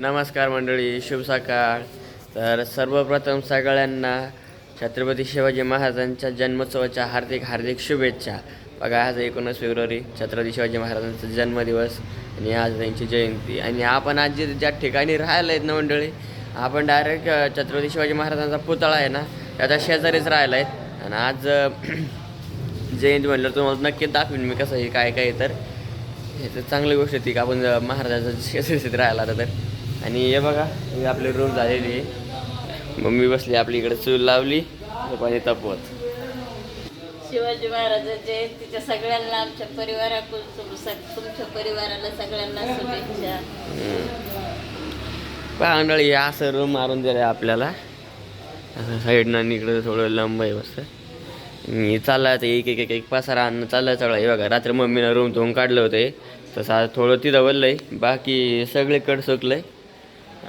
नमस्कार मंडळी शुभ सकाळ. तर सर्वप्रथम सगळ्यांना छत्रपती शिवाजी महाराजांच्या जन्मोत्सवाच्या हार्दिक हार्दिक शुभेच्छा. बघा आज एकोणीस फेब्रुवारी छत्रपती शिवाजी महाराजांचा जन्मदिवस आणि आज त्यांची जयंती. आणि आपण आज जे ज्या ठिकाणी राहायला आहेत ना मंडळी आपण डायरेक्ट छत्रपती शिवाजी महाराजांचा पुतळा आहे ना त्याच्या शेजारीच राहिला आहेत आणि आज जयंती म्हणलं तुम्हाला नक्की दाखवीन मी कसं आहे काय काय आहे तर. हे तर चांगली गोष्ट होती का आपण महाराजाचा महाराजाचं शेजारीच राहिला आता तर. आणि हे बघा हे आपली रूम झालेली आहे. मम्मी बसली आपली इकडे चूल लावली पाणी तापवत शिवाजी महाराजांच्या जयंतीच्या सगळ्यांना आमच्या परिवाराकडून तुमच्या परिवाराला सगळ्यांना शुभेच्छा. पहा मंडळी असं रूम मारून दिलं आपल्याला. असं साईडनं इकडं थोडं लांब आहे मस्त मी चालला आता एक एक एक एक पसारा आणणं चाललं सगळं. हे बघा रात्री मम्मीनं रूम धुवून काढलं होतं. तसं थोडं तिथं वल्लं आहे बाकी सगळीकडं सुकलं आहे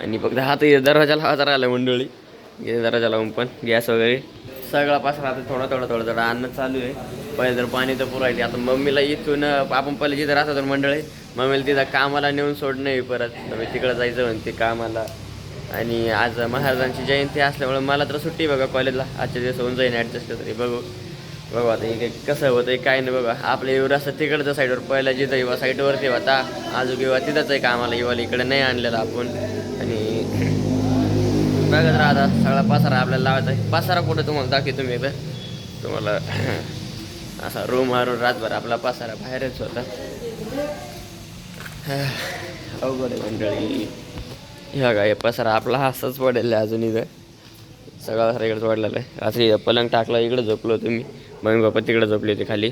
आणि फक्त हात दरवाजाला दरवाजा लावायचा राहिला मंडळी. दरवाजा लावून पण गॅस वगैरे. सगळा पास आता थोडा थोडा थोडा थोडा आणणं चालू आहे. पहिले तर पाणी तर पुरायचे आता मम्मीला इथून आपण पहिले जिथं राहत होतो मंडळी मम्मीला तिथं कामाला नेऊन सोडणं आहे परत. तर मी तिकडं जायचं म्हणते कामाला. आणि आज महाराजांची जयंती असल्यामुळे मला तर सुट्टी आहे बघा कॉलेजला. आजच्या दिवस होऊन जाईन ॲडजस्ट तरी बघू. बघू आता हे कसं होतं काय नाही बघा. आपलं एवढं असं तिकडचं साईडवर पहिला जिथं युवा साईडवरती होता आजू किंवा तिथंच आहे कामाला. युवाला इकडे नाही आणलेला आपण. बघत राहता. सगळा पसारा आपल्याला लावायचा आहे. पसारा कुठं तुम्हाला दाखवी तुम्ही एकदा तुम्हाला असा रूम मारून रातभर आपला पसारा बाहेरच होता. अवघड आहे मंडळी. हे काय पसारा आपला असाच पडेल आहे अजून इथं. सगळा सारा इकडे वाढलेला आहे रात्री पलंग टाकला इकडे झोपलो तुम्ही मम्मी पप्पा तिकडे झोपले होते खाली.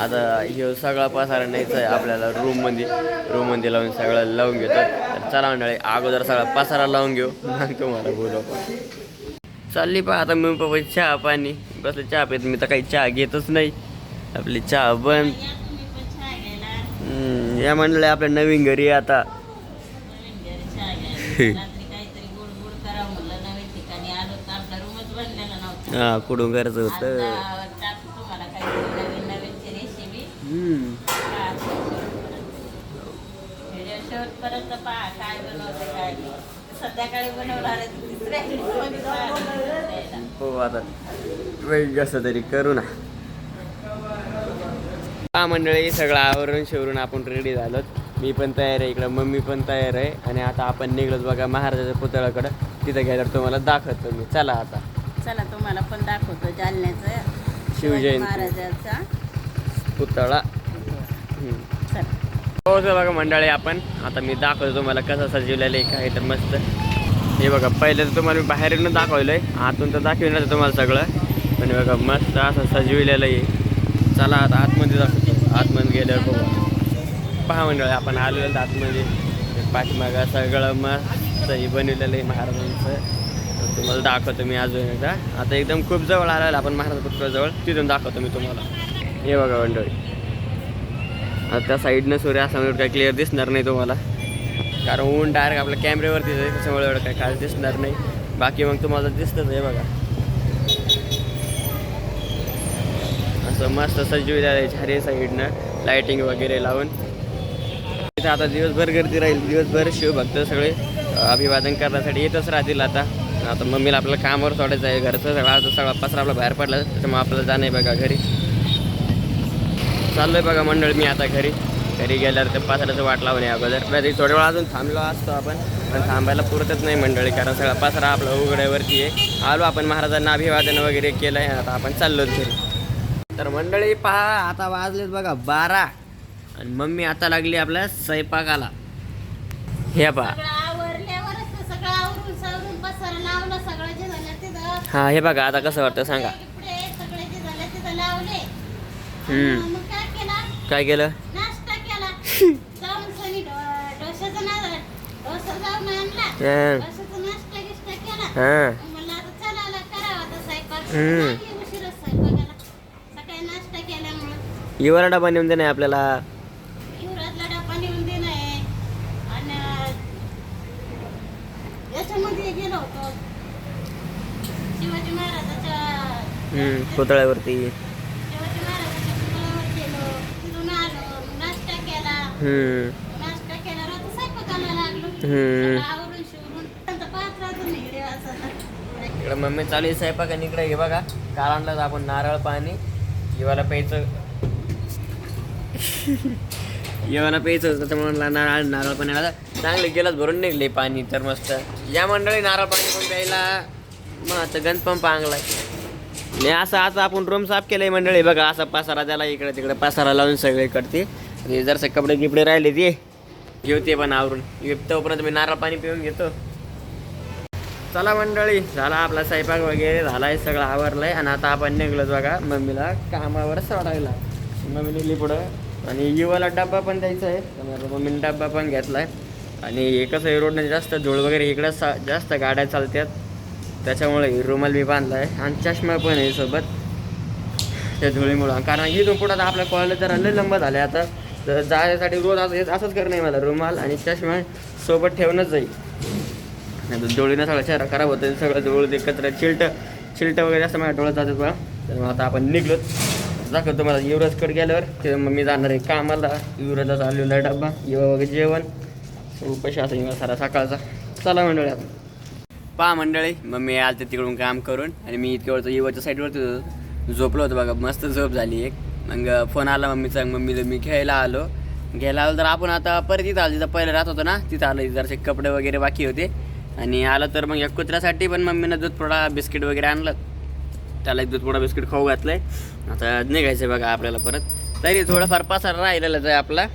आता हे सगळा पसारा न्यायचा आहे आपल्याला रूममध्ये रूममध्ये लावून सगळं लावून घेतो. चला मंडळी अगोदर सगळा पसारा लावून घेऊ. मग तुम्हाला बोलू आपण. चालली पहा आता मी पप्पा चहा पाणी. बसले चहा पित मी तर काही चहा घेतच नाही. आपली चहा बंद. या म्हणलं पण या मंडळी आपल्या नवीन घरी आता. हा कुठून करायचं होतं रात्री काहीतरी गोड गोड करावं म्हणलं नवीन ठिकाणी आलो तर आपला रूमच बनलेला नव्हता हा कुठून करायचं आज होतं दा- टाकू तुम्हाला काहीतरी नवीन नवीनची रेसिपी हम्म. व्हिडिओ शेवटपर्यंत पहा काय बनवते काय. संध्याकाळी बनवणार. हो आता वेळ कसं तरी करू ना. हा मंडळी सगळं आवरून शिवरून आपण रेडी झालो मी पण तयार आहे इकडं मम्मी पण तयार आहे. आणि आता आपण निघलोच बघा महाराजाच्या पुतळ्याकडं. तिथं गेल्यावर तुम्हाला दाखवतो मी. चला आता. चला तुम्हाला पण दाखवतो जालन्याचं शिवजयंती. महाराजाचा. पुतळा. हो सर बघा मंडळी आपण आता मी दाखवतो तुम्हाला कसं सजवलेलं आहे काय तर मस्त. हे बघा पहिले तर तुम्हाला मी बाहेरून दाखवलं आहे आतून तर दाखविणार तुम्हाला सगळं. पण हे बघा मस्त असं सजविलेलं आहे. चला आता आतमध्ये दाखवतो. आतमध्ये गेल्यावर बघू. पहा मंडळी आपण आलेलो आतमध्ये. पाठीमागा सगळं मस्त हे बनवलेलं आहे महाराजांचं. तुम्हाला दाखवतो मी अजून एकदा. आता एकदम खूप जवळ आलेलं आपण महाराज जवळ. तिथून दाखवतो मी तुम्हाला. हे बघा मंडळी. त्या साईडनं सूर्य असल्यामुळे काय क्लिअर दिसणार नाही तुम्हाला. कारण ऊन डायरेक्ट आपल्या कॅमेऱ्यावरती जाईल त्याच्यामुळे एवढं काय काय दिसणार नाही. बाकी मग तुम्हाला दिसतच आहे बघा. असं मस्त सजविल्या आहे चारही साईडनं लाईटिंग वगैरे लावून. इथं आता दिवसभर गर्दी राहील दिवसभर शिवभक्त सगळे अभिवादन करण्यासाठी येतच राहतील आता. आता मम्मीला आपल्याला कामावर सोडायचं आहे घरचं सगळं आज सगळा पसरा आपला बाहेर पडला त्याच्यामुळे आपल्याला जाणं आहे बघा घरी. चाललोय बघा मंडळ मी आता घरी. घरी गेल्यावर ते पसऱ्याचं वाट लावणे अगोदर. नाही थोड्या वेळ अजून थांबलो असतो आपण पण थांबायला पुरतच नाही मंडळी कारण सगळा पसरा आपला उघड्यावरती आहे. आलो आपण महाराजांना अभिवादन वगैरे केलं आहे आता आपण चाललोच घरी. तर मंडळी पहा आता वाजलेत बघा बारा. आणि मम्मी आता लागली आपल्या स्वयंपाकाला. हे पहा. हा हे बघा आता कसं वाटतं सांगा. हम्म. काय केला? काय केलं नाश्ता केला. जाऊन सनी डो- डोशाचा ना डोसा जाऊन आणला. हं. डोशाचा नाश्ता गिष्टा केला. हां. मग इकडे इकडे मम्मी चालू आहे स्वयंपाक आणि इकडे हे बघा काल आणलं आपण नारळ पाणी येवाला प्यायचं. जेवायला प्यायचं होतं त्याच्यामुळे म्हणलं नारळ नारळ पाणी आला. चांगले गेलाच भरून निघले पाणी तर मस्त. या मंडळी नारळ पाणी पण प्यायला. मग आता गणपंप आणला नाही असं आता आपण रूम साफ केलंय मंडळी. बघा असा पसारा त्याला इकडे तिकडे पसारा लावून सगळे करते आणि जरसे कपडे गिपडे राहिले ते. घेऊ ते पण आवरून. तोपर्यंत मी नारळ पाणी पिऊन घेतो. चला मंडळी झाला आपला स्वयंपाक वगैरे झालाय सगळं आवरलंय. आणि आता आपण निघलोच बघा मम्मीला कामावर सोडायला. मम्मी निघली पुढं. आणि युवाला डब्बा पण द्यायचा आहे. मम्मीने डब्बा पण घेतलाय. आणि हे कसं आहे रोडने जास्त धूळ वगैरे इकडं सा जास्त गाड्या चालतात त्याच्यामुळे रुमाल रुमाल मी आहे आणि चष्मा पण आहे सोबत. त्या धुळीमुळं. कारण इथून पुढं आपल्या कॉलेज जरा लय लंब झाले आता. तर जाण्यासाठी रोज असं हेच- असंच करणं आहे मला रुमाल आणि चष्मा सोबत ठेवणंच जाईल. नाही तर डोळीनं सगळं चेहरा खराब होतं सगळं डोळं ते कचरा चिलट चिलट वगैरे असं माझ्या डोळ्यात जातात बघा. तर मग आता आपण निघलोच दाखवतो मला युवराजकडे गेल्यावर. ते मग मी जाणार आहे कामाला. युवराजाचा आलेला आहे डब्बा युवा वगैरे जेवण. उपाशी असं युवा सारा सकाळचा. चला मंडळी आपण पहा मंडळी मग मी आलते तिकडून काम करून आणि मी इतक्या वेळचं युवाच्या साईडवरती झोपलो होतो बघा मस्त झोप झाली एक. मग फोन आला मम्मीचा मम्मीला मी घ्यायला आलो. घ्यायला आलो तर आपण आता परत इथं आलो जिथं पहिलं राहत होतो ना तिथं आलं. जरासे कपडे वगैरे बाकी होते. आणि आलं तर मग या कुत्र्यासाठी पण मम्मीनं दूध पोडा बिस्किट वगैरे आणलं. त्याला एक दूध पोडा बिस्किट खाऊ घातलंय. आता निघायचं बघा आपल्याला परत. तरी थोडंफार पसार राहिलेलाच आहे आपला.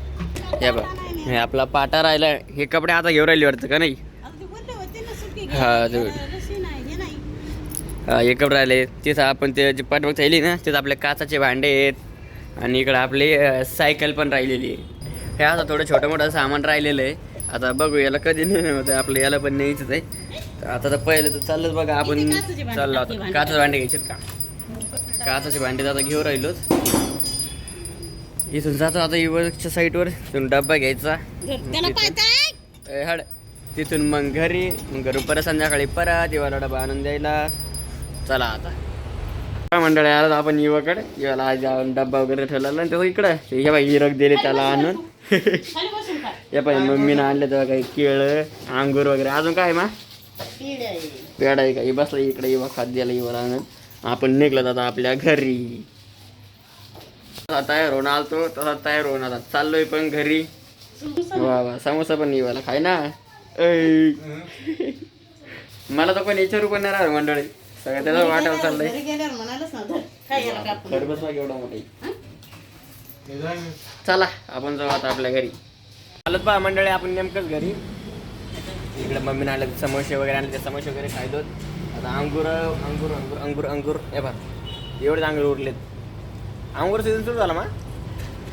हे बघ हे आपला पाटा राहिला हे कपडे आता घेऊन राहिले वाटतं का नाही? हा, हे नाही. हा, एक कप राहिले. तिथं आपण ते जे पाठवत राहिली ना तिथं आपले काचाचे भांडे आहेत. आणि इकडं आपली सायकल पण राहिलेली आहे. हे आता थोडं छोटं मोठं सामान राहिलेलं आहे. आता बघू याला कधी नाही होतं आपलं याला पण न्यायचंच आहे. आता तर पहिलं तर चाललंच बघा आपण? चाललो आता? काचाचे भांडे घ्यायचे का? काचाचे भांडे तर आता घेऊन राहिलोच. इथून जातो आता युवकच्या साईडवर तिथून डब्बा घ्यायचा. हड. तिथून मग घरी मग घरून परत संध्याकाळी परत दिवाला डबा आणून द्यायला. चला आता. मंडळी आलं आपण युवाकडे युवाला आज जाऊन डब्बा वगैरे ठेवलेला आणि त्याचं इकडं. हे बाई हिरक दिले त्याला आणून. हे पाहिजे मम्मीनं आणले तेव्हा काही केळं अंगूर वगैरे. अजून काय मा? पीड आहे. पेड आहे का? ही बसला इकडे युवा खाद्याला युवाला आणून. आपण निघलो आता आपल्या घरी. तयार होऊन आलतो तसा तयार होऊन आता चाललोय पण घरी. वा वा समोसा पण येवाला. खाय ना. ऐ. मला तर पण याच्यावर पण नाही राहिलं मंडळी. सगळं त्याचा वाटायला चाललंय. घरी गेल्यावर म्हणालच ना धर काय याला कापून. खरबस बघ एवढा मोठा चला आपण जाऊ आता आपल्या घरी. आलं पहा मंडळी आपण नेमकंच घरी. इकडे मम्मीने आणले समोसे वगैरे आणले ते समोसे वगैरे खायचो आता अंगूर अंगूर अंगूर अंगूर अंगूर. हे बघ एवढेच अंगूर उरलेत. अंगूर सीझन सुरू झाला मा?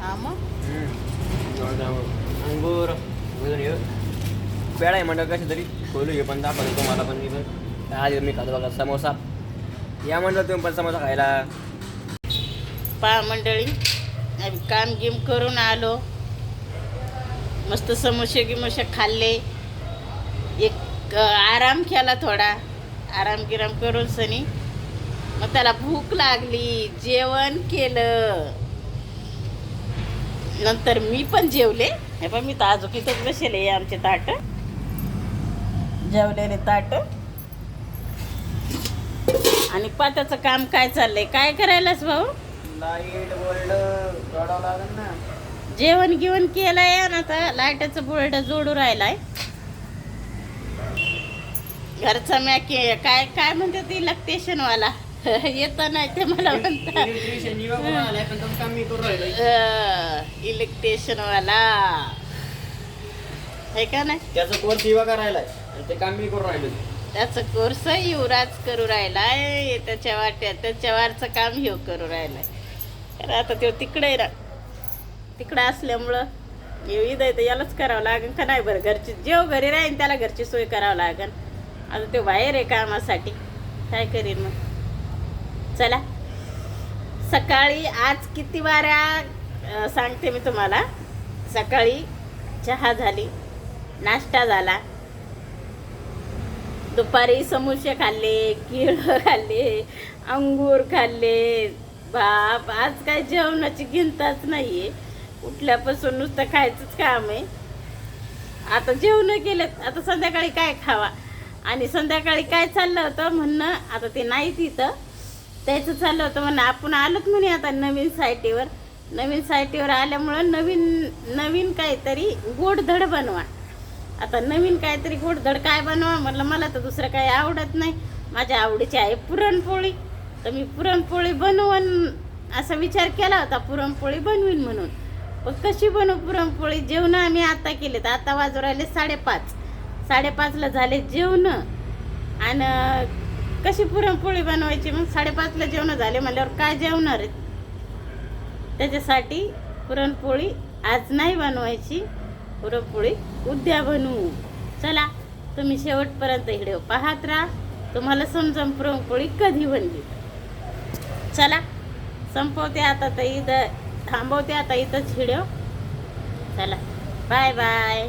हा मग? अंगूर हे पेढा आहे मंडळ कशी तरी. खोलू हे पण दाखवतो तुम्हाला पण मी पण. आज मी खातो बघा समोसा. या म्हणलं तुम्ही पण समोसा खायला. पहा मंडळी आम्ही काम गिम करून आलो. मस्त समोसे गिमोसे खाल्ले. एक आराम केला थोडा. आराम गिराम करून सनी. मग त्याला भूक लागली जेवण केलं. नंतर मी पण जेवले. हे पण मी तर अजून इथंच बसेले आमचे ताट. जेवलेले ताट. आणि पात्याचं काम काय चाललंय? काय करायलाच भाऊ? लाइट बोर्ड जोडावं लागेल ना. जेवण गिवण केलंय आणि आता लाईटाचं बोर्ड जोडू राहिलाय. घरचा मॅक काय काय म्हणतात इलेक्ट्रिशियन वाला येत नाही ते मला म्हणतात इलेक्ट्रिशियन युवा कोण आलाय? पण तो काम मी करू राहिलोय. इलेक्ट्रिशियन वाला हे का नाही? त्याचं कोर्स युवा करायला ते काम मी करू राहिलो त्याचं कोर्स युवराज करू राहिलाय. त्याच्या वाट्यात त्याच्यावरचं काम ह्यो करू राहिलाय. तर आता तो तिकडे ना तिकडं असल्यामुळं येऊ तर यालाच करावं लागेल का नाही बरं? घरची जेव घरी राहीन त्याला घरची सोय करावं लागेल आता तो बाहेर आहे कामासाठी. काय करीन मग? चला. सकाळी आज किती वाऱ्या सांगते मी तुम्हाला. सकाळी चहा झाली नाश्ता झाला. दुपारी समोसे खाल्ले केळं खाल्ले अंगूर खाल्ले. बाप आज काय जेवणाची गिनताच आहे उठल्यापासून नुसतं खायचंच काम आहे. आता जेवण केलेत आता संध्याकाळी काय खावा? आणि संध्याकाळी काय चाललं होतं म्हणणं आता ते नाही तिथं. त्याचं चाललं होतं म्हणणं आपण आलोच म्हणे आता नवीन सायटीवर नवीन सायटीवर आल्यामुळं नवीन नवीन काहीतरी गोडधड बनवा. आता नवीन काहीतरी गोडधड काय बनवा म्हटलं मला तर दुसरं काही आवडत नाही. माझ्या आवडीची आहे पुरणपोळी. तर मी पुरणपोळी बनवून असा विचार केला होता पुरणपोळी बनवीन म्हणून. पण कशी बनवू पुरणपोळी? जेवण आम्ही आता केले तर आता वाजू राहिले साडेपाच. साडेपाचला झाले जेवण. आणि कशी पुरणपोळी बनवायची? मग साडेपाचला जेवण झाले म्हणल्यावर काय जेवणार आहेत त्याच्यासाठी पुरणपोळी आज नाही बनवायची. पुरणपोळी उद्या बनवू. चला तुम्ही शेवटपर्यंत व्हिडिओ पाहत राहा. तुम्हाला समजून पुरणपोळी कधी बनली. चला संपवते आता तर इथं थांबवते आता इथंच व्हिडिओ चला बाय बाय